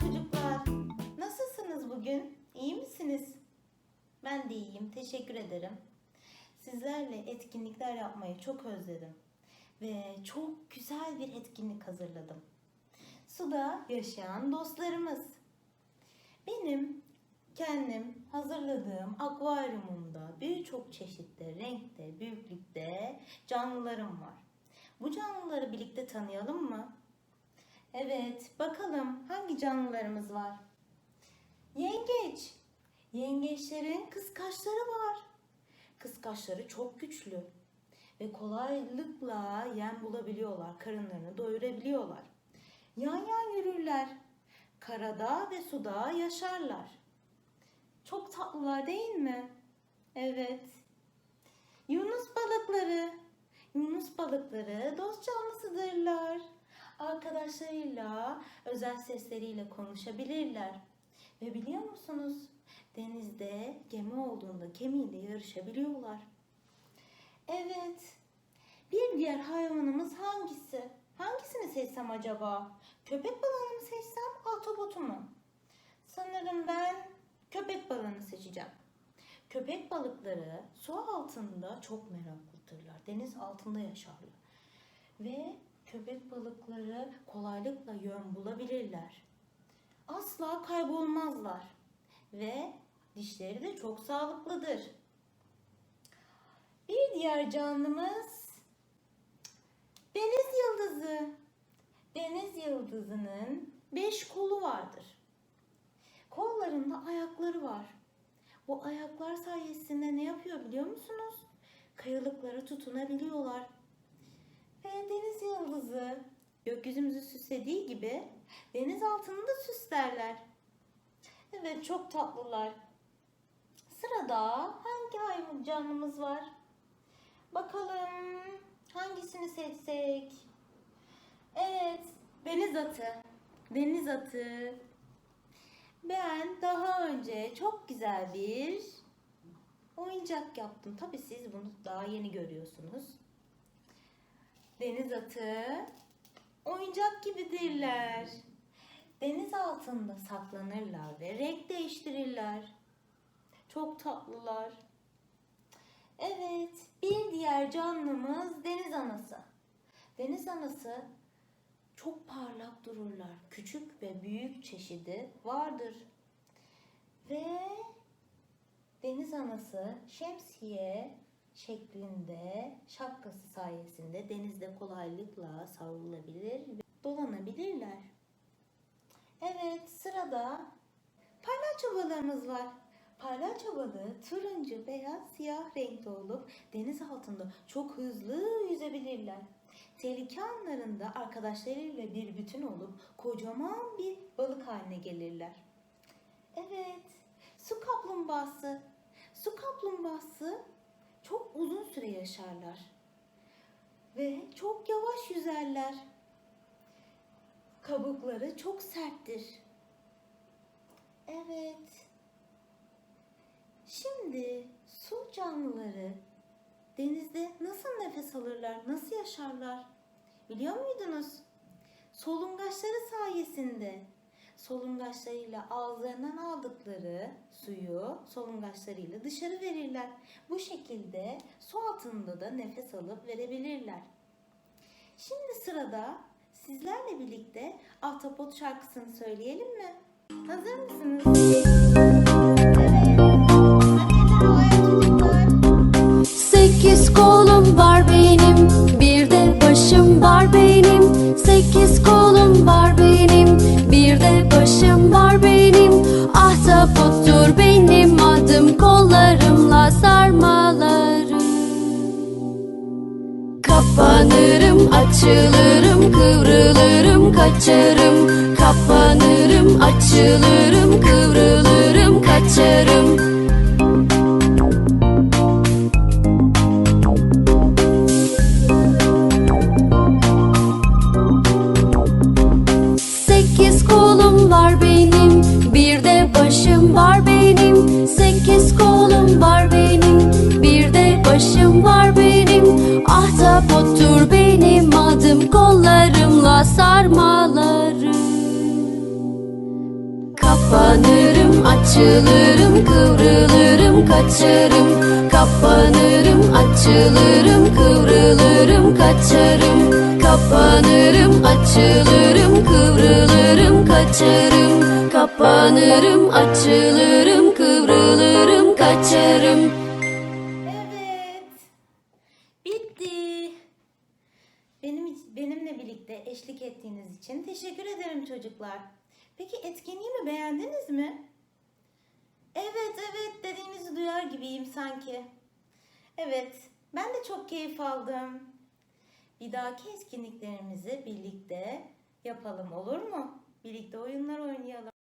çocuklar. Nasılsınız bugün? İyi misiniz? Ben de iyiyim. Teşekkür ederim. Sizlerle etkinlikler yapmayı çok özledim. Ve çok güzel bir etkinlik hazırladım. Suda yaşayan dostlarımız. Benim kendim hazırladığım akvaryumumda birçok çeşitte, renkte, büyüklükte canlılarım var. Bu canlıları birlikte tanıyalım mı? Evet, bakalım hangi canlılarımız var? Yengeç. Yengeçlerin kıskaçları var. Kıskaçları çok güçlü ve kolaylıkla yem bulabiliyorlar, karınlarını doyurabiliyorlar. Yan yan yürürler. Karada ve suda yaşarlar. Çok tatlılar değil mi? Evet. Yunus balıkları. Yunus balıkları dost canlısıdırlar. Arkadaşlarıyla özel sesleriyle konuşabilirler. Ve biliyor musunuz? Denizde gemi olduğunda gemiyle yarışabiliyorlar. Evet. Bir diğer hayvanımız hangisi? Hangisini seçsem acaba? Köpek balığını mı seçsem, ahtapotu mu? Sanırım ben köpek balığını seçeceğim. Köpek balıkları su altında çok meraklıydırlar. Deniz altında yaşarlar. Ve köpek balıkları kolaylıkla yön bulabilirler. Asla kaybolmazlar. Ve dişleri de çok sağlıklıdır. Bir diğer canlımız deniz yıldızı. Deniz yıldızının beş kolu vardır. Kollarında ayakları var. Bu ayaklar sayesinde ne yapıyor biliyor musunuz? Kayalıklara tutunabiliyorlar. Deniz yıldızı gökyüzümüzü süslediği gibi deniz altını da süslerler. Evet çok tatlılar. Sırada hangi hayvan canlımız var? Bakalım hangisini seçsek? Evet deniz atı. Deniz atı. Ben daha önce çok güzel bir oyuncak yaptım. Tabii siz bunu daha yeni görüyorsunuz. Deniz atı oyuncak gibidirler. Deniz altında saklanırlar ve renk değiştirirler. Çok tatlılar. Evet, bir diğer canlımız deniz anası. Deniz anası çok parlak dururlar. Küçük ve büyük çeşidi vardır. Ve deniz anası şemsiye şeklinde şapkası sayesinde denizde kolaylıkla savrulabilir ve dolanabilirler. Evet sırada palyaço balığımız var. Palyaço balığı turuncu, beyaz, siyah renkte olup deniz altında çok hızlı yüzebilirler. Tehlike anlarında arkadaşlarıyla bir bütün olup kocaman bir balık haline gelirler. Evet, su kaplumbağası. Su kaplumbağası çok uzun süre yaşarlar ve çok yavaş yüzerler. Kabukları çok serttir. Evet. Şimdi su canlıları denizde nasıl nefes alırlar, nasıl yaşarlar? Biliyor muydunuz? Solungaçları sayesinde solungaçlarıyla ağızlarından aldıkları suyu solungaçlarıyla dışarı verirler. Bu şekilde su altında da nefes alıp verebilirler. Şimdi sırada sizlerle birlikte Ahtapot şarkısını söyleyelim mi? Hazır mısınız? Kapanırım, açılırım, kıvrılırım, kaçarım. Kapanırım, açılırım, kıvrılırım, kaçarım. Açılırım, kıvrılırım, kaçarım. Kapanırım, açılırım, kıvrılırım, kaçarım. Kapanırım, açılırım, kıvrılırım, kaçarım. Kapanırım, açılırım, kıvrılırım, kaçarım. Evet. Bitti. Benim benimle birlikte eşlik ettiğiniz için teşekkür ederim çocuklar. Peki etkinliğimi beğendiniz mi? Evet, evet dediğinizi duyar gibiyim sanki. Evet, ben de çok keyif aldım. Bir dahaki etkinliklerimizi birlikte yapalım olur mu? Birlikte oyunlar oynayalım.